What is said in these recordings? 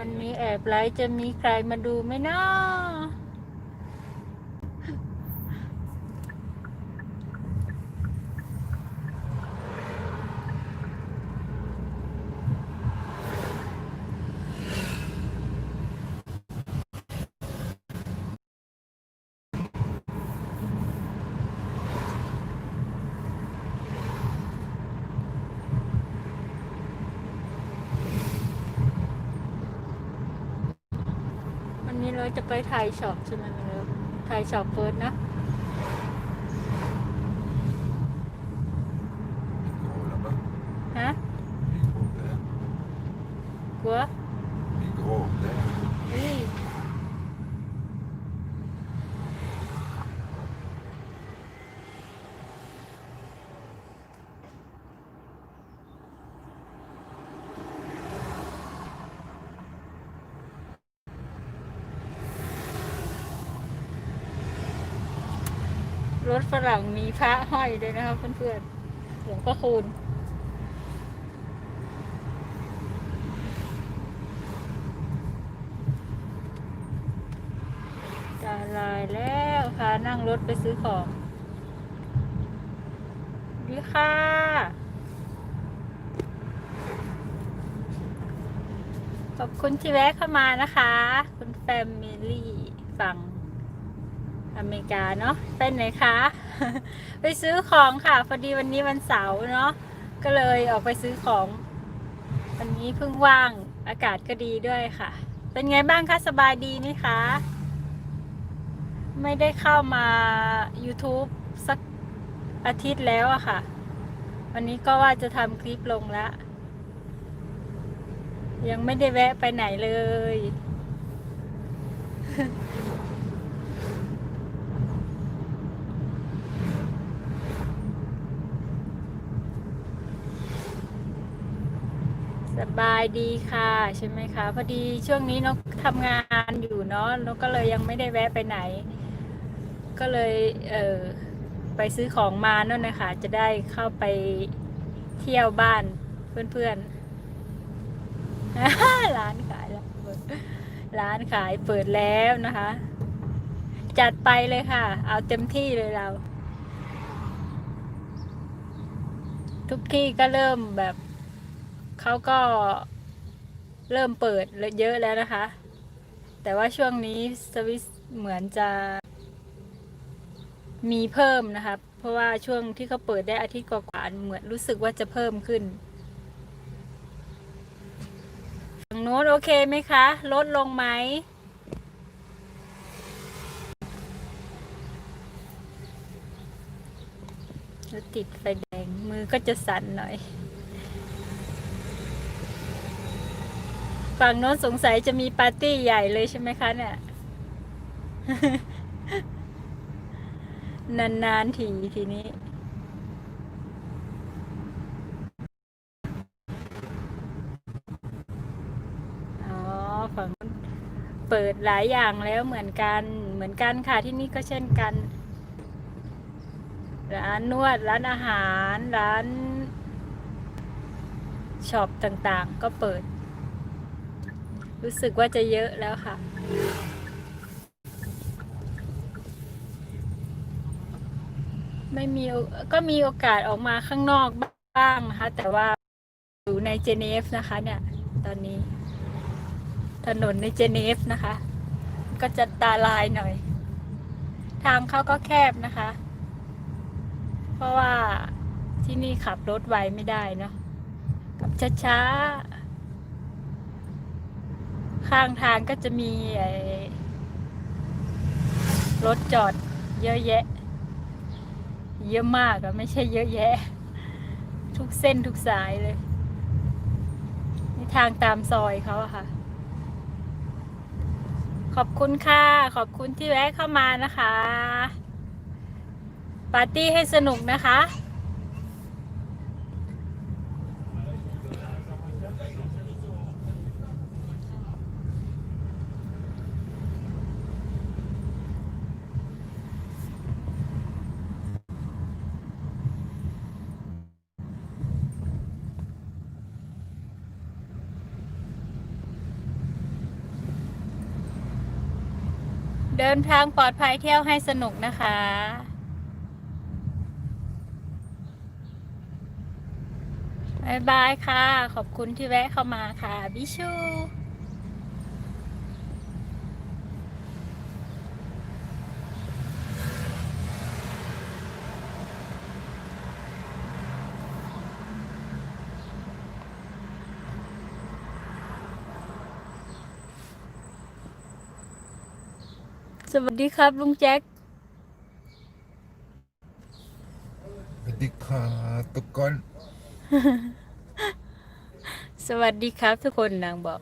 วันนี้แอบไลฟ์จะมีใครมาดูไหมเนาะ จะไปไทยช็อปใช่ไหมมันเลยถ่ายช็อปเฟิร์สนะ Gros là-bas. ฮะ Les gros verts. กลัว Les gros verts. อุ้ย ร ถฝรั่งมีพระห้อยด้วยนะครับเพื่อนๆ หลวงพ่อคูณตาลายแล้วพานั่งรถไปซื้อของ ดีค่ะขอบคุณที่แวะเข้ามานะคะ คุณแฟมิลี่ อเมริกาเนาะไปไหนคะ ไปซื้อของค่ะพอดีวันนี้วันเสาร์เนาะก็เลยออกไปซื้อของ วันนี้เพิ่งว่างอากาศก็ดีด้วยค่ะ เป็นไงบ้างคะสบายดีไหมคะ ไม่ได้เข้ามา YouTube สักอาทิตย์แล้วอะค่ะ วันนี้ก็ว่าจะทำคลิปลงแล้วยังไม่ได้แวะไปไหนเลย สบายดีค่ะใช่ไหมคะ พอดีช่วงนี้นกทำงานอยู่เนาะนกก็เลยยังไม่ได้แวะไปไหน ก็เลยเออไปซื้อของมาเนั่นนะคะ จะได้เข้าไปเที่ยวบ้านเพื่อนๆร้านขายแล้วร้านขายเปิดแล้วนะคะ จัดไปเลยค่ะ เอาเต็มที่เลยเรา ทุกที่ก็เริ่มแบบ เขาก็เริ่มเปิดเยอะแล้วนะคะ แต่ว่าช่วงนี้สวิสเหมือนจะมีเพิ่มนะคะเพราะว่าช่วงที่เขาเปิดได้อาทิตย์กว่าๆเหมือนรู้สึกว่าจะเพิ่มขึ้นฝั่งโน้นโอเคไหมคะ ลดลงไหมแล้วติดไฟแดงมือก็จะสั่นหน่อย ฝั่งโน้นสงสัยจะมีปาร์ตี้ใหญ่เลยใช่ไหมคะเนี่ย นานๆทีทีนี้ อ๋อ ฝั่งเปิดหลายอย่างแล้วเหมือนกัน เหมือนกันค่ะที่นี่ก็เช่นกัน ร้านนวด ร้านอาหาร ร้านช็อปต่างๆ ก็เปิด รู้สึกว่าจะเยอะแล้วค่ะ ไม่มีก็มีโอกาสออกมาข้างนอกบ้างนะคะ แต่ว่าอยู่ในเจเนฟนะคะ เนี่ย ตอนนี้ ถนนในเจเนฟนะคะ ก็จะตาลายหน่อย ทางเข้าก็แคบนะคะ เพราะว่าที่นี่ขับรถไวไม่ได้เนาะขับช้าๆ ข้างทางก็จะมีไอ้รถจอดเยอะแยะ เยอะมากอะไม่ใช่เยอะแยะ ทุกเส้นทุกสายเลยนี่ทางตามซอยเขาอะค่ะ ขอบคุณค่ะ ขอบคุณที่แวะเข้ามานะคะ ปาร์ตี้ให้สนุกนะคะ เดินทางปลอดภัยเที่ยวให้สนุกนะคะบายบายค่ะ ขอบคุณที่แวะเข้ามาค่ะ บิชู สวัสดีครับลุงแจ็คสวัสดีค่ะทุกคน สวัสดีครับทุกคนนางบอก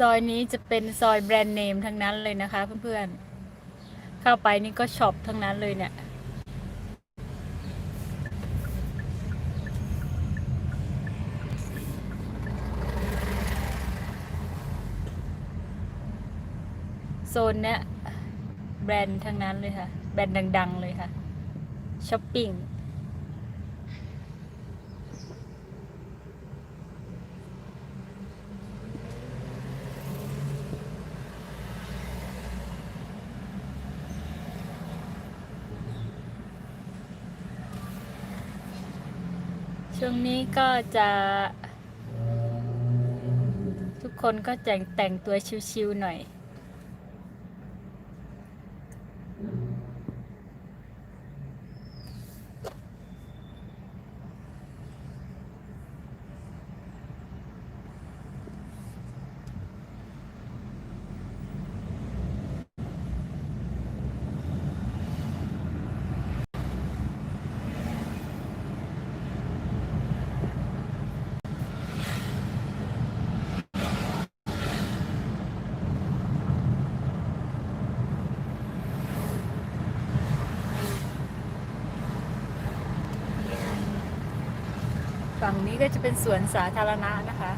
ซอยนี้จะเป็นซอยแบรนด์เนมทั้งนั้นเลยนะคะเพื่อนๆ เข้าไปนี่ก็ช็อปทั้งนั้นเลยเนี่ย โซนเนี้ยแบรนด์ทั้งนั้นเลยค่ะ แบรนด์ดัง ๆ เลยค่ะช้อปปิ้ง ช่วงนี้ก็จะ ทุกคนก็แต่งแต่งตัวชิวๆหน่อย ฝั่งนี้ก็จะเป็นสวนสาธารณะนะคะ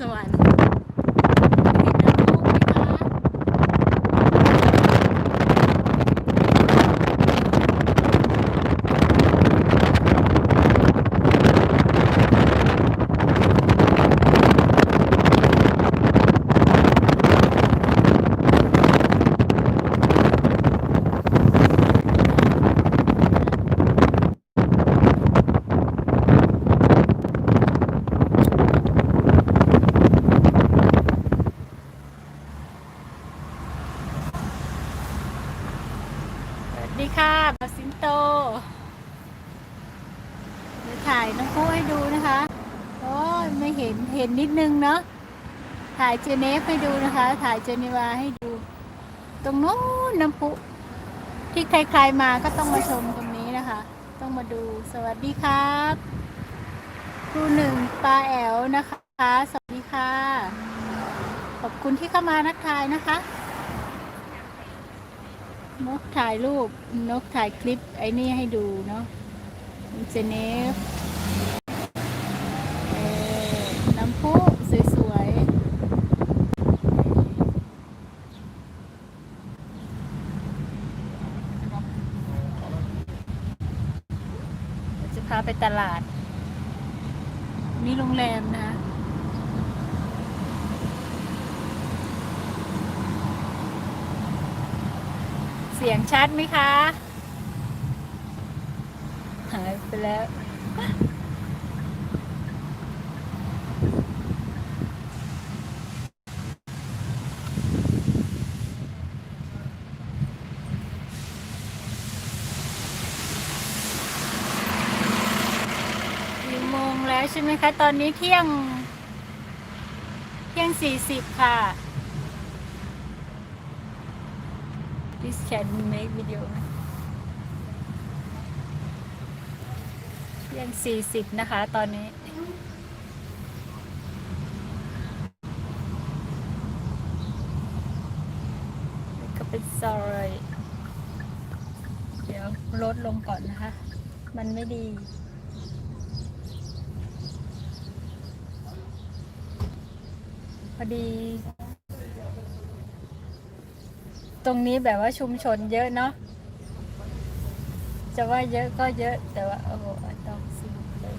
สวรรค์เห็นน้ำพุไหมคะ สวัสดีค่ะบอสสิงโตเดี๋ยวถ่ายน้องคู่ให้ดูนะคะ โอ้ยไม่เห็น เห็นนิดนึงเนาะ ถ่ายเจเนฟให้ดูนะคะ ถ่ายเจนีวาให้ดู ตรงโน้นน้ำพุที่ใครๆมาก็ต้องมาชมตรงนี้นะคะ ต้องมาดูสวัสดีครับครูหนึ่งปลาแอลนะคะ สวัสดีค่ะ ขอบคุณที่เข้ามานักทายนะคะนกถ่ายรูปนกถ่ายคลิปไอ้นี่ให้ดูเนาะเจเนฟเอ่อน้ำพุสวยๆเดี๋ยวจะพาไป ตลาดนี่โรงแรมนะคะเสียงชัดไหมคะ หายไปแล้ว ไหมคะ ตอนนี้เที่ยง เที่ยงสี่สิบค่ะ This can make video เที่ยงสี่สิบนะคะ ตอนนี้ก็เป็นซอยเดี๋ยวลดลงก่อนนะคะ มันไม่ดี อดี ตรงนี้แบบว่าชุมชนเยอะเนาะจะว่าเยอะก็เยอะแต่ว่าโอ้โหต้องซื้อเลย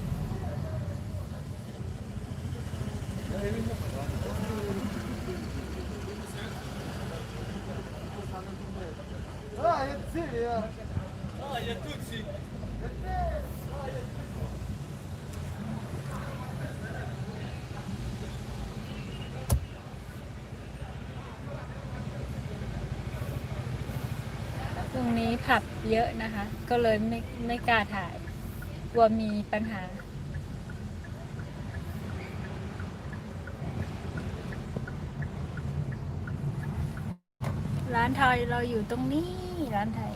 ตรงนี้ผับ เยอะนะคะ ก็เลยไม่ไม่กล้าถ่ายกลัวมีปัญหา ร้านไทยเราอยู่ตรงนี้ร้านไทย